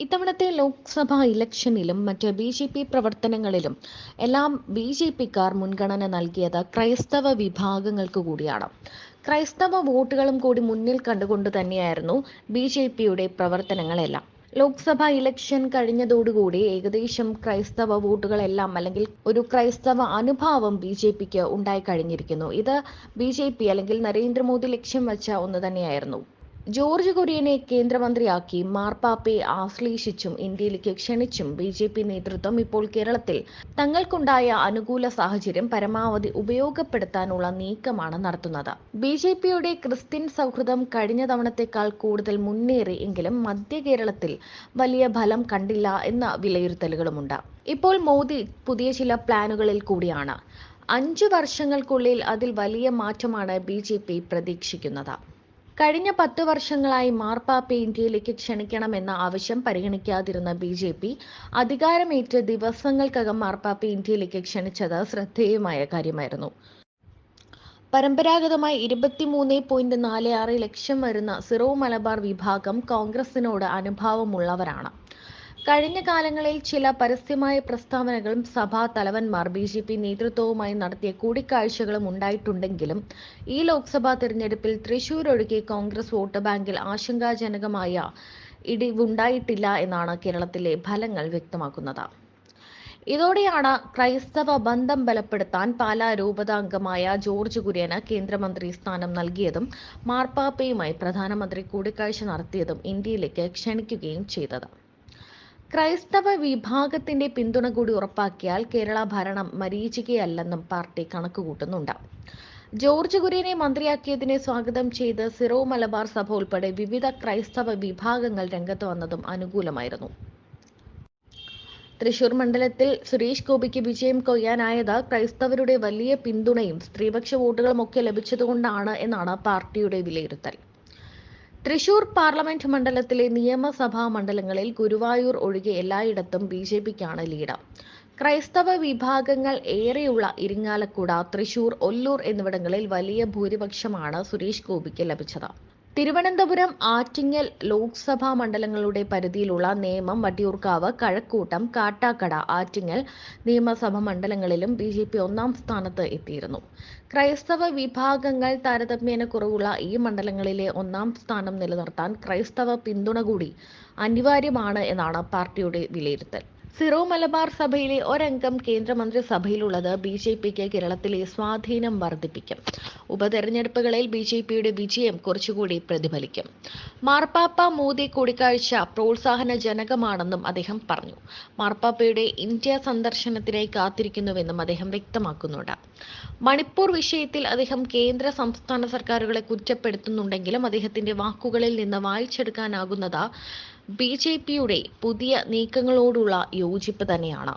ഇത്തവണത്തെ ലോക്സഭാ ഇലക്ഷനിലും മറ്റ് B J P പ്രവർത്തനങ്ങളിലും എല്ലാം ബി ജെ പിക്കാർ മുൻഗണന നൽകിയത് ക്രൈസ്തവ വിഭാഗങ്ങൾക്ക് കൂടിയാണ്. ക്രൈസ്തവ വോട്ടുകളും കൂടി മുന്നിൽ കണ്ടുകൊണ്ട് തന്നെയായിരുന്നു ബി ജെ പിയുടെ പ്രവർത്തനങ്ങളെല്ലാം. ലോക്സഭാ ഇലക്ഷൻ കഴിഞ്ഞതോടുകൂടി ഏകദേശം ക്രൈസ്തവ വോട്ടുകളെല്ലാം അല്ലെങ്കിൽ ഒരു ക്രൈസ്തവ അനുഭാവം ബി ജെ പിക്ക് ഉണ്ടായി കഴിഞ്ഞിരിക്കുന്നു. ഇത് ബി ജെ പി അല്ലെങ്കിൽ നരേന്ദ്രമോദി ലക്ഷ്യം വെച്ച ഒന്ന് തന്നെയായിരുന്നു. ജോർജ് കുര്യനെ കേന്ദ്രമന്ത്രിയാക്കി മാർപ്പാപ്പയെ ആശ്ലേഷിച്ചും ഇന്ത്യയിലേക്ക് ക്ഷണിച്ചും ബി ജെ പി നേതൃത്വം ഇപ്പോൾ കേരളത്തിൽ തങ്ങൾക്കുണ്ടായ അനുകൂല സാഹചര്യം പരമാവധി ഉപയോഗപ്പെടുത്താനുള്ള നീക്കമാണ് നടത്തുന്നത്. ബി ജെ പിയുടെ ക്രിസ്ത്യൻ സൗഹൃദം കഴിഞ്ഞ തവണത്തേക്കാൾ കൂടുതൽ മുന്നേറി എങ്കിലും മധ്യ കേരളത്തിൽ വലിയ ഫലം കണ്ടില്ല എന്ന വിലയിരുത്തലുകളുമുണ്ട്. ഇപ്പോൾ മോദി പുതിയ ചില പ്ലാനുകളിൽ കൂടിയാണ്. അഞ്ചു വർഷങ്ങൾക്കുള്ളിൽ അതിൽ വലിയ മാറ്റമാണ് ബി പ്രതീക്ഷിക്കുന്നത്. കഴിഞ്ഞ പത്ത് വർഷങ്ങളായി മാർപ്പാപ്പ ഇന്ത്യയിലേക്ക് ക്ഷണിക്കണമെന്ന ആവശ്യം പരിഗണിക്കാതിരുന്ന ബി ജെ പി അധികാരമേറ്റ് ദിവസങ്ങൾക്കകം മാർപ്പാപ്പ ഇന്ത്യയിലേക്ക് ക്ഷണിച്ചത് ശ്രദ്ധേയമായ കാര്യമായിരുന്നു. പരമ്പരാഗതമായി ഇരുപത്തിമൂന്ന് പോയിന്റ് നാല് ആറ് ലക്ഷം വരുന്ന സിറോ മലബാർ വിഭാഗം കോൺഗ്രസിനോട് അനുഭാവമുള്ളവരാണ്. കഴിഞ്ഞ കാലങ്ങളിൽ ചില പരസ്യമായ പ്രസ്താവനകളും സഭാ തലവന്മാർ ബി ജെ പി നേതൃത്വവുമായി നടത്തിയ കൂടിക്കാഴ്ചകളും ഉണ്ടായിട്ടുണ്ടെങ്കിലും ഈ ലോക്സഭാ തിരഞ്ഞെടുപ്പിൽ തൃശൂർ ഒഴികെ കോൺഗ്രസ് വോട്ട് ബാങ്കിൽ ആശങ്കാജനകമായ ഇടിവുണ്ടായിട്ടില്ല എന്നാണ് കേരളത്തിലെ ഫലങ്ങൾ വ്യക്തമാക്കുന്നത്. ഇതോടെയാണ് ക്രൈസ്തവ ബന്ധം ബലപ്പെടുത്താൻ പാലാ രൂപതാംഗമായ ജോർജ് കുര്യന് കേന്ദ്രമന്ത്രി സ്ഥാനം നൽകിയതും മാർപ്പാപ്പയുമായി പ്രധാനമന്ത്രി കൂടിക്കാഴ്ച നടത്തിയതും ഇന്ത്യയിലേക്ക് ക്ഷണിക്കുകയും ചെയ്തത്. ക്രൈസ്തവ വിഭാഗത്തിന്റെ പിന്തുണ കൂടി ഉറപ്പാക്കിയാൽ കേരള ഭരണം മരീചികയല്ലെന്നും പാർട്ടി കണക്കുകൂട്ടുന്നുണ്ട്. ജോർജ് കുര്യനെ മന്ത്രിയാക്കിയതിനെ സ്വാഗതം ചെയ്ത് സിറോ മലബാർ സഭ ഉൾപ്പെടെ വിവിധ ക്രൈസ്തവ വിഭാഗങ്ങൾ രംഗത്ത് വന്നതും അനുകൂലമായിരുന്നു. തൃശൂർ മണ്ഡലത്തിൽ സുരേഷ് ഗോപിക്ക് വിജയം കൊയ്യാനായത് ക്രൈസ്തവരുടെ വലിയ പിന്തുണയും സ്ത്രീപക്ഷ വോട്ടുകളും ഒക്കെ ലഭിച്ചതുകൊണ്ടാണ് എന്നാണ് പാർട്ടിയുടെ വിലയിരുത്തൽ. തൃശൂർ പാർലമെന്റ് മണ്ഡലത്തിലെ നിയമസഭാ മണ്ഡലങ്ങളിൽ ഗുരുവായൂർ ഒഴികെ എല്ലായിടത്തും ബി ജെ പിക്കാണ് ലീഡ് ക്രൈസ്തവ വിഭാഗങ്ങൾ ഏറെയുള്ള ഇരിങ്ങാലക്കുട തൃശൂർ ഒല്ലൂർ എന്നിവിടങ്ങളിൽ വലിയ ഭൂരിപക്ഷമാണ് സുരേഷ് ഗോപിക്ക് ലഭിച്ചത്. തിരുവനന്തപുരം ആറ്റിങ്ങൽ ലോക്സഭാ മണ്ഡലങ്ങളുടെ പരിധിയിലുള്ള നേമം വട്ടിയൂർക്കാവ് കഴക്കൂട്ടം കാട്ടാക്കട ആറ്റിങ്ങൽ നിയമസഭാ മണ്ഡലങ്ങളിലും ബി ജെ പി ഒന്നാം സ്ഥാനത്ത് എത്തിയിരുന്നു. ക്രൈസ്തവ വിഭാഗങ്ങൾ താരതമ്യേന കുറവുള്ള ഈ മണ്ഡലങ്ങളിലെ ഒന്നാം സ്ഥാനം നിലനിർത്താൻ ക്രൈസ്തവ പിന്തുണ കൂടി അനിവാര്യമാണ് എന്നാണ് പാർട്ടിയുടെ വിലയിരുത്തൽ. സിറോ മലബാർ സഭയിലെ ഒരംഗം കേന്ദ്രമന്ത്രിസഭയിലുള്ളത് ബി ജെ പിക്ക് കേരളത്തിലെ സ്വാധീനം വർദ്ധിപ്പിക്കും. ഉപതെരഞ്ഞെടുപ്പുകളിൽ ബി ജെ പിയുടെ വിജയം കുറച്ചുകൂടി പ്രതിഫലിക്കും. മാർപ്പാപ്പ മോദി കൂടിക്കാഴ്ച പ്രോത്സാഹനജനകമാണെന്നും അദ്ദേഹം പറഞ്ഞു. മാർപ്പാപ്പയുടെ ഇന്ത്യ സന്ദർശനത്തിനായി കാത്തിരിക്കുന്നുവെന്നും അദ്ദേഹം വ്യക്തമാക്കുന്നുണ്ട്. മണിപ്പൂർ വിഷയത്തിൽ അദ്ദേഹം കേന്ദ്ര സംസ്ഥാന സർക്കാരുകളെ കുറ്റപ്പെടുത്തുന്നുണ്ടെങ്കിലും അദ്ദേഹത്തിന്റെ വാക്കുകളിൽ നിന്ന് വായിച്ചെടുക്കാനാകുന്നത് ബി ജെ പിയുടെ പുതിയ നീക്കങ്ങളോടുള്ള യോജിപ്പ് തന്നെയാണ്.